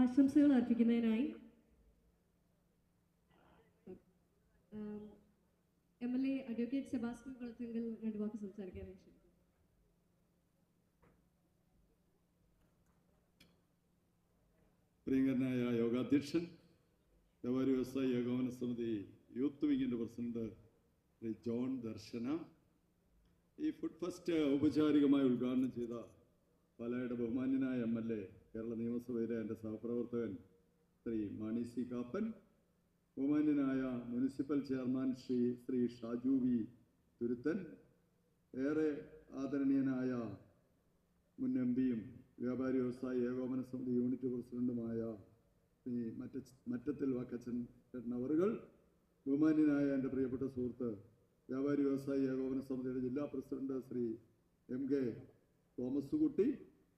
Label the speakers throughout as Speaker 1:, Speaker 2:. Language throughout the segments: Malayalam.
Speaker 1: ആശംസകൾ അർപ്പിക്കുന്നതിനായി M L A advocate Sebastian Kulathinkal രണ്ട് വാക്ക് സംസാരിക്കാനായി ക്ഷണിക്കുന്നു.
Speaker 2: പ്രിയങ്കരനായ യോഗാധ്യക്ഷൻ വ്യാപാരി വ്യവസായ ഏകോപന സമിതി യൂത്ത് വിങ്ങിന്റെ പ്രസിഡന്റ് ശ്രീ ജോൺ ദർശന ഈ ഫുഡ് ഫസ്റ്റ് ഔപചാരികമായി ഉദ്ഘാടനം ചെയ്ത പലയുടെ ബഹുമാന്യനായ എം എൽ എ കേരള നിയമസഭയിലെ എന്റെ സഹപ്രവർത്തകൻ ശ്രീ മാണി സി കാപ്പൻ ബഹുമാന്യനായ municipal chairman Shri Shri Shaju V Thuruthan ഏറെ ആദരണീയനായ മുൻ എം പിയും വ്യാപാരി വ്യവസായ ഏകോപന സമിതി യൂണിറ്റ് പ്രസിഡന്റുമായ ശ്രീ മറ്റ മറ്റത്തിൽ വാക്കച്ചൻ ചേട്ടനവറുകൾ ബഹുമാന്യനായ എന്റെ പ്രിയപ്പെട്ട സുഹൃത്ത് വ്യാപാരി വ്യവസായ ഏകോപന സമിതിയുടെ ജില്ലാ president Shri M K Thomas Kutty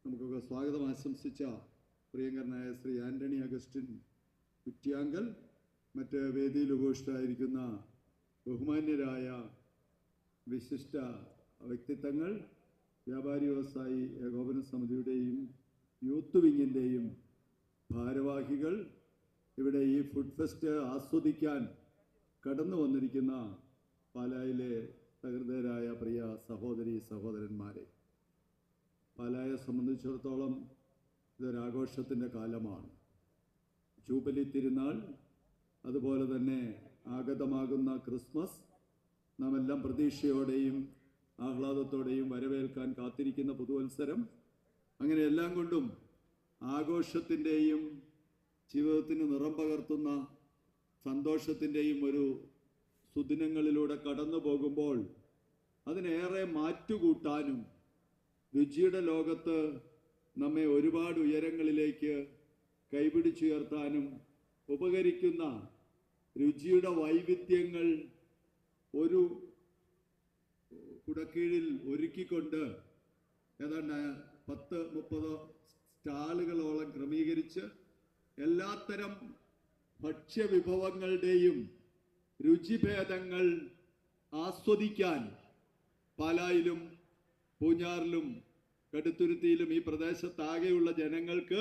Speaker 2: നമുക്കൊക്കെ സ്വാഗതം. ആശംസിച്ച പ്രിയങ്കരനായ ശ്രീ ആന്റണി അഗസ്റ്റിൻ കുറ്റിയാങ്കൽ മറ്റ് വേദിയിൽ ഉപവിഷ്ടരായിരിക്കുന്ന ബഹുമാന്യരായ വിശിഷ്ട വ്യക്തിത്വങ്ങൾ വ്യാപാരി വ്യവസായി ഏകോപന സമിതിയുടെയും യൂത്ത് വിങ്ങിന്റെയും ഭാരവാഹികൾ ഇവിടെ ഈ ഫുഡ് ഫെസ്റ്റ് ആസ്വദിക്കാൻ കടന്നു വന്നിരിക്കുന്ന പാലായിലെ സഹൃദയരായ പ്രിയ സഹോദരി സഹോദരന്മാരെ. പാലായെ സംബന്ധിച്ചിടത്തോളം ഇതൊരാഘോഷത്തിന്റെ കാലമാണ്. ജൂബലി തിരുനാൾ അതുപോലെ തന്നെ ആഗതമാകുന്ന ക്രിസ്മസ് നാം എല്ലാം പ്രതീക്ഷയോടെയും ആഹ്ലാദത്തോടെയും വരവേൽക്കാൻ കാത്തിരിക്കുന്ന പുതുവത്സരം. അങ്ങനെ എല്ലാം കൊണ്ടും ആഘോഷത്തിന്റെയും ജീവിതത്തിന് നിറം പകർത്തുന്ന സന്തോഷത്തിന്റെയും ഒരു സുദിനങ്ങളിലൂടെ കടന്നു പോകുമ്പോൾ അതിനേറെ മാറ്റുകൂട്ടാനും രുചിയുടെ ലോകത്ത് നമ്മെ ഒരുപാട് ഉയരങ്ങളിലേക്ക് കൈപിടിച്ചുയർത്താനും ഉപകരിക്കുന്ന രുചിയുടെ വൈവിധ്യങ്ങൾ ഒരു കുടക്കീഴിൽ ഒരുക്കിക്കൊണ്ട് ഏതാണ്ട് പത്ത് മുപ്പത് സ്റ്റാളുകളോളം ക്രമീകരിച്ച് എല്ലാത്തരം ഭക്ഷ്യവിഭവങ്ങളുടെയും രുചിഭേദങ്ങൾ ആസ്വദിക്കാൻ പാലായിലും പൂഞ്ഞാറിലും കടുത്തുരുത്തിയിലും ഈ പ്രദേശത്താകെയുള്ള ജനങ്ങൾക്ക്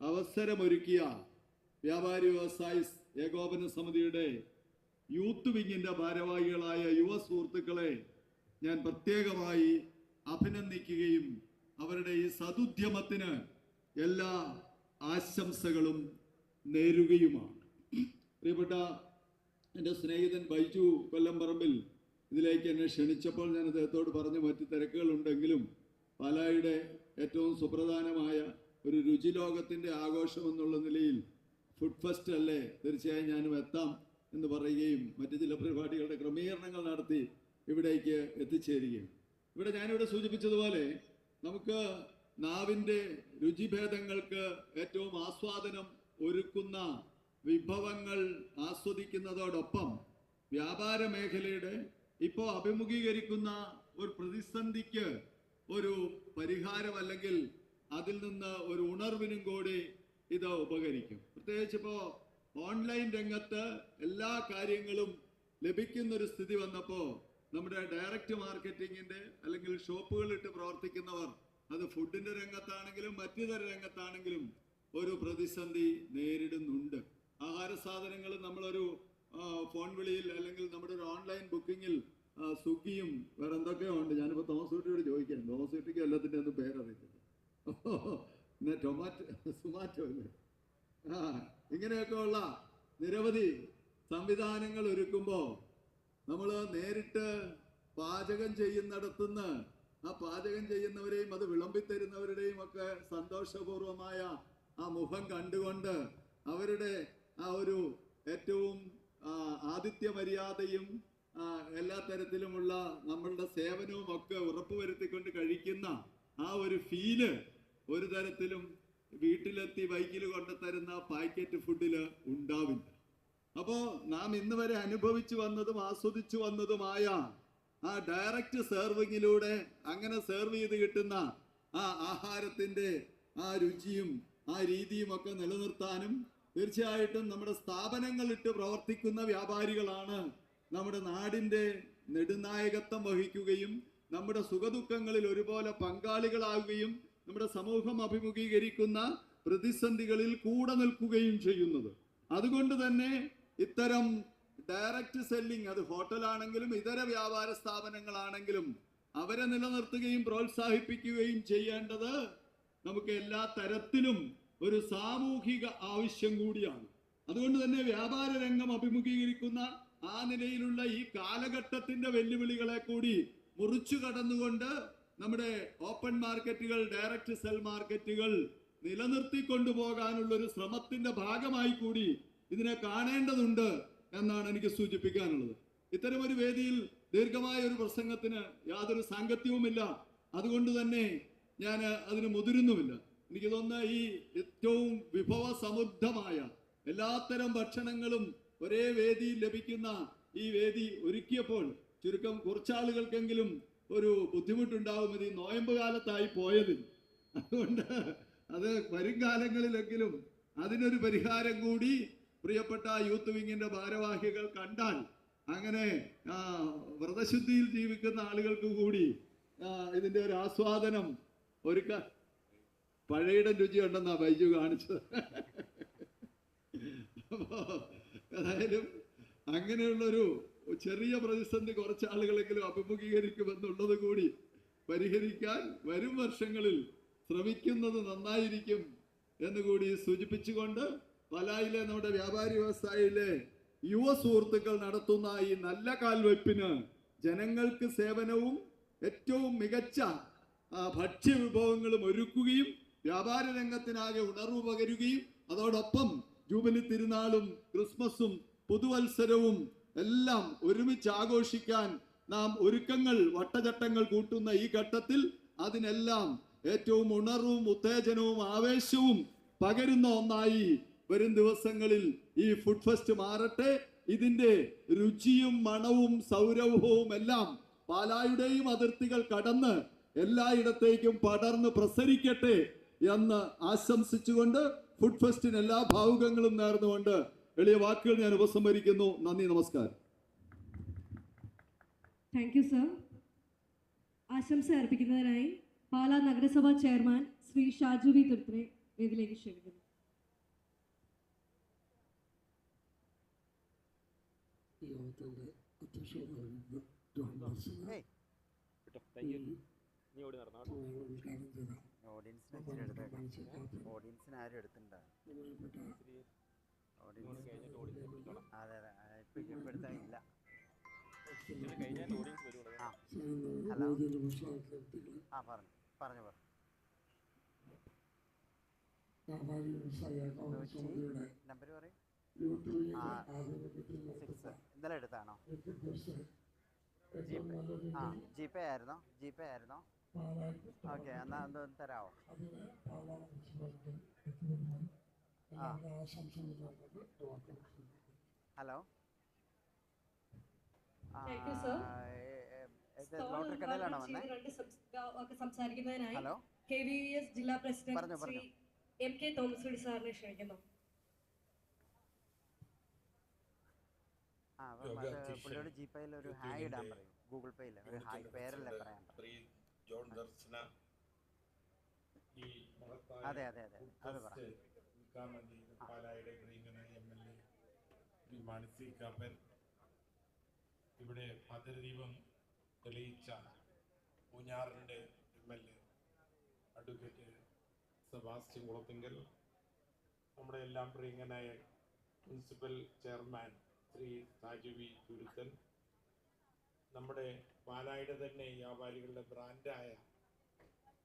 Speaker 2: അവസരമൊരുക്കിയ വ്യാപാരി വ്യവസായ ഏകോപന സമിതിയുടെ യൂത്ത് വിങ്ങിന്റെ ഭാരവാഹികളായ യുവ സുഹൃത്തുക്കളെ ഞാൻ പ്രത്യേകമായി അഭിനന്ദിക്കുകയും അവരുടെ ഈ സതുദ്യമത്തിന് എല്ലാ ആശംസകളും നേരുകയുമാണ്. പ്രിയപ്പെട്ട എന്റെ സ്നേഹിതൻ ബൈജു കൊല്ലംപറമ്പിൽ ഇതിലേക്ക് എന്നെ ക്ഷണിച്ചപ്പോൾ ഞാൻ അദ്ദേഹത്തോട് പറഞ്ഞു മറ്റു തിരക്കുകളുണ്ടെങ്കിലും പാലായുടെ ഏറ്റവും സുപ്രധാനമായ ഒരു രുചി ലോകത്തിന്റെ ആഘോഷം എന്നുള്ള നിലയിൽ ഫുഡ് ഫെസ്റ്റ് അല്ലേ? തീർച്ചയായും ഞാനും എത്താം എന്ന് പറയുകയും മറ്റ് ചില പരിപാടികളുടെ ക്രമീകരണങ്ങൾ നടത്തി ഇവിടേക്ക് എത്തിച്ചേരുകയും. ഇവിടെ ഞാനിവിടെ സൂചിപ്പിച്ചതുപോലെ നമുക്ക് നാവിന്റെ രുചിഭേദങ്ങൾക്ക് ഏറ്റവും ആസ്വാദനം ഒരുക്കുന്ന വിഭവങ്ങൾ ആസ്വദിക്കുന്നതോടൊപ്പം വ്യാപാര മേഖലയുടെ ഇപ്പോൾ അഭിമുഖീകരിക്കുന്ന ഒരു പ്രതിസന്ധിക്ക് ഒരു പരിഹാരം അല്ലെങ്കിൽ അതിൽ നിന്ന് ഒരു ഉണർവിനും കൂടി ഇത് ഉപകരിക്കും. പ്രത്യേകിച്ച് ഇപ്പോൾ ഓൺലൈൻ രംഗത്ത് എല്ലാ കാര്യങ്ങളും ലഭിക്കുന്ന ഒരു സ്ഥിതി വന്നപ്പോൾ നമ്മുടെ ഡയറക്റ്റ് മാർക്കറ്റിങ്ങിന്റെ അല്ലെങ്കിൽ ഷോപ്പുകളിട്ട് പ്രവർത്തിക്കുന്നവർ അത് ഫുഡിന്റെ രംഗത്താണെങ്കിലും മറ്റു തര രംഗത്താണെങ്കിലും ഒരു പ്രതിസന്ധി നേരിടുന്നുണ്ട്. ആഹാര സാധനങ്ങൾ നമ്മളൊരു ഫോൺ വിളിയിൽ അല്ലെങ്കിൽ നമ്മുടെ ഒരു ഓൺലൈൻ ബുക്കിങ്ങിൽ സ്വിഗ്ഗിയും വേറെ എന്തൊക്കെയോ ഉണ്ട്. ഞാനിപ്പോൾ തോമസ് കുട്ടിയോട് ചോദിക്കാം തോമസ് കുട്ടിക്ക് എല്ലാത്തിന്റെ ഒന്നും പേരറിയില്ല പിന്നെ ടൊമാറ്റോ സുമാറ്റോ അല്ലേ? ആ ഇങ്ങനെയൊക്കെ ഉള്ള നിരവധി സംവിധാനങ്ങൾ ഒരുക്കുമ്പോൾ നമ്മൾ നേരിട്ട് പാചകം ചെയ്യുന്നിടത്തുനിന്ന് ആ പാചകം ചെയ്യുന്നവരെയും അത് വിളമ്പിത്തരുന്നവരുടെയും ഒക്കെ സന്തോഷപൂർവമായ ആ മുഖം കണ്ടുകൊണ്ട് അവരുടെ ആ ഒരു ഏറ്റവും ആതിഥ്യ മര്യാദയും എല്ലാ തരത്തിലുമുള്ള നമ്മളുടെ സേവനവും ഒക്കെ ഉറപ്പുവരുത്തിക്കൊണ്ട് കഴിക്കുന്ന ആ ഒരു ഫീൽ ഒരു തരത്തിലും വീട്ടിലെത്തി ബൈക്കിൽ കൊണ്ടുതരുന്ന പാക്കറ്റ് ഫുഡിൽ ഉണ്ടാവില്ല. അപ്പോ നാം ഇന്ന് വരെ അനുഭവിച്ചു വന്നതും ആസ്വദിച്ചു വന്നതുമായ ആ ഡയറക്റ്റ് സെർവിങ്ങിലൂടെ അങ്ങനെ സെർവ് ചെയ്ത് കിട്ടുന്ന ആ ആഹാരത്തിന്റെ ആ രുചിയും ആ രീതിയും ഒക്കെ നിലനിർത്താനും തീർച്ചയായിട്ടും നമ്മുടെ സ്ഥാപനങ്ങളിട്ട് പ്രവർത്തിക്കുന്ന വ്യാപാരികളാണ് നമ്മുടെ നാടിന്റെ നെടുനായകത്വം വഹിക്കുകയും നമ്മുടെ സുഖദുഃഖങ്ങളിൽ ഒരുപോലെ പങ്കാളികളാകുകയും നമ്മുടെ സമൂഹം അഭിമുഖീകരിക്കുന്ന പ്രതിസന്ധികളിൽ കൂടെ നിൽക്കുകയും ചെയ്യുന്നത്. അതുകൊണ്ട് തന്നെ ഇത്തരം ഡയറക്റ്റ് സെല്ലിംഗ് അത് ഹോട്ടലാണെങ്കിലും ഇതര വ്യാപാര സ്ഥാപനങ്ങളാണെങ്കിലും അവരെ നിലനിർത്തുകയും പ്രോത്സാഹിപ്പിക്കുകയും ചെയ്യേണ്ടത് നമുക്ക് എല്ലാ തരത്തിലും ഒരു സാമൂഹിക ആവശ്യം കൂടിയാണ്. അതുകൊണ്ട് തന്നെ വ്യാപാര രംഗം അഭിമുഖീകരിക്കുന്ന ആ നിലയിലുള്ള ഈ കാലഘട്ടത്തിന്റെ വെല്ലുവിളികളെ കൂടി മുറിച്ചു കടന്നുകൊണ്ട് നമ്മുടെ ഓപ്പൺ മാർക്കറ്റുകൾ ഡയറക്റ്റ് സെൽ മാർക്കറ്റുകൾ നിലനിർത്തി കൊണ്ടുപോകാനുള്ള ഒരു ശ്രമത്തിന്റെ ഭാഗമായി കൂടി ഇതിനെ കാണേണ്ടതുണ്ട് എന്നാണ് എനിക്ക് സൂചിപ്പിക്കാനുള്ളത്. ഇത്തരമൊരു വേദിയിൽ ദീർഘമായ ഒരു പ്രസംഗത്തിന് യാതൊരു സാങ്കത്യവുമില്ല. അതുകൊണ്ട് തന്നെ ഞാൻ അതിന് മുതിരുന്നുമില്ല. എനിക്ക് തോന്നുന്ന ഈ ഏറ്റവും വിഭവ സമൃദ്ധമായ എല്ലാത്തരം ഭക്ഷണങ്ങളും ഒരേ വേദിയിൽ ലഭിക്കുന്ന ഈ വേദി ഒരുക്കിയപ്പോൾ ചുരുക്കം കുറച്ചാളുകൾക്കെങ്കിലും ഒരു ബുദ്ധിമുട്ടുണ്ടാവും ഇത് ഈ നോയമ്പ് കാലത്തായി പോയതിൽ അതുകൊണ്ട് അത് വരും കാലങ്ങളിലെങ്കിലും അതിനൊരു പരിഹാരം കൂടി പ്രിയപ്പെട്ട യൂത്ത് വിങ്ങിന്റെ ഭാരവാഹികൾ കണ്ടാൽ അങ്ങനെ വ്രതശുദ്ധിയിൽ ജീവിക്കുന്ന ആളുകൾക്ക് കൂടി ഇതിന്റെ ഒരു ആസ്വാദനം ഒരുക്ക പഴയുടെ രുചി ഉണ്ടെന്നാ ബൈജു കാണിച്ചത്. അപ്പോൾ ഏതായാലും അങ്ങനെയുള്ളൊരു ചെറിയ പ്രതിസന്ധി കുറച്ച് ആളുകളെങ്കിലും അഭിമുഖീകരിക്കുമെന്നുള്ളത് കൂടി പരിഹരിക്കാൻ വരും വർഷങ്ങളിൽ ശ്രമിക്കുന്നത് നന്നായിരിക്കും എന്ന് കൂടി സൂചിപ്പിച്ചുകൊണ്ട് പലായിലെ നമ്മുടെ വ്യാപാരി വ്യവസായിയിലെ യുവ സുഹൃത്തുക്കൾ നടത്തുന്ന ഈ നല്ല കാൽവയ്പ്പിന് ജനങ്ങൾക്ക് സേവനവും ഏറ്റവും മികച്ച ഭക്ഷ്യ ഭക്ഷ്യവിഭവങ്ങളും ഒരുക്കുകയും വ്യാപാര രംഗത്തിനാകെ ഉണർവ് പകരുകയും അതോടൊപ്പം ജൂബിലി തിരുനാളും ക്രിസ്മസും പുതുവത്സരവും എല്ലാം ഒരുമിച്ച് ആഘോഷിക്കാൻ നാം ഒരുക്കങ്ങൾ വട്ടചട്ടങ്ങൾ കൂട്ടുന്ന ഈ ഘട്ടത്തിൽ അതിനെല്ലാം ഏറ്റവും ഉണർവും ഉത്തേജനവും ആവേശവും പകരുന്ന ഒന്നായി വരും ദിവസങ്ങളിൽ ഈ ഫുഡ് ഫെസ്റ്റ് മാറട്ടെ. ഇതിന്റെ രുചിയും മണവും സൗരഭവും എല്ലാം പാലായുടെയും അതിർത്തികൾ കടന്ന് എല്ലായിടത്തേക്കും പടർന്ന് പ്രസരിക്കട്ടെ. എന്ന് ആശംസിച്ചുകൊണ്ട് ഫുഡ് ഫെസ്റ്റിന് എല്ലാ ഭാവുകങ്ങളും നേർന്നുകൊണ്ട് എളിയ വാക്കുകൾ ഞാൻ ഉപസംഹരിക്കുന്നു നന്ദി നമസ്കാരം
Speaker 1: താങ്ക് യു സർ ആശംസ അർപ്പിക്കുന്നതിനായി പാലാ നഗരസഭാ ചെയർമാൻ ശ്രീ ഷാജു വി തുർത്തിനെ വേദിയിലേക്ക് ക്ഷണിക്കുന്നു
Speaker 3: യോഗത്തിന്റെ ഉദ്ഘാടനം ചെയ്ത
Speaker 4: ഓഡിയൻസിനെ ആരും എടുത്തിട്ടുണ്ടോ ഓഡിയൻസ് അതെ അതെ. ആ, ഇപ്പൊ ഇപ്പൊ എടുത്താ ഇല്ല ആ. ഹലോ. ആ പറഞ്ഞു പറഞ്ഞു പറഞ്ഞു. നമ്പർ പറയും. ആ. സിക്സ് ഇന്നലെ എടുത്താണോ?
Speaker 3: ജി പേ
Speaker 4: ആ ജി പേ ആയിരുന്നോ? ജി പേ ആയിരുന്നോ? ഓക്കെ എന്നാ ഒന്ന് തരാമോ. ഹലോ?
Speaker 1: സംസാരിക്കുന്നതിനായി
Speaker 4: ഹലോ?
Speaker 1: കെ വി എസ് ജില്ലാ president Shri M K Thomas സാറിനെ ക്ഷണിക്കുന്നു.
Speaker 4: ആ അപ്പം അത് പുള്ളിയോട് ജി ഒരു ഹായ് ഇടാൻ പറയും. ഗൂഗിൾ പേയിൽ ഒരു ഹായ് പേരല്ലേ പറയാൻ
Speaker 5: ജോൺ ദർശന. ഈ
Speaker 4: അതെ അതെ അതെ അത്. പറ.
Speaker 5: നിൽക്കാൻ വേണ്ടി പാലായുടെ ഗ്രീങ്ങന M L A Shri Mani C Kappan ഇവിടെ ഭദ്രദീപം തെളിയിച്ച പൂഞ്ഞാറിന്റെ M L A advocate Sebastian Kulathinkal. നമ്മുടെ എല്ലാം പ്രിയങ്കനായ പ്രിൻസിപ്പൽ ചെയർമാൻ ശ്രീ സാജുവി തുരുത്തൻ. നമ്മുടെ പാലായുടെ തന്നെ വ്യാപാരികളുടെ ബ്രാൻഡായ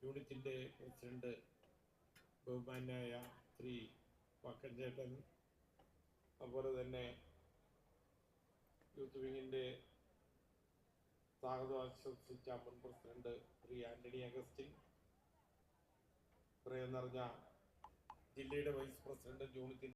Speaker 5: യൂണിറ്റിന്റെ പ്രസിഡന്റ് ബഹുമാനായ ശ്രീ വക്കൻചേട്ടൻ അതുപോലെ തന്നെ യൂത്ത് വിങ്ങിന്റെ സ്വാഗതം ആശംസിച്ച മുൻ പ്രസിഡന്റ് ശ്രീ ആന്റണി അഗസ്റ്റിൻ പ്രിയം ജില്ലയുടെ വൈസ് പ്രസിഡന്റ് യൂണിറ്റിന്റെ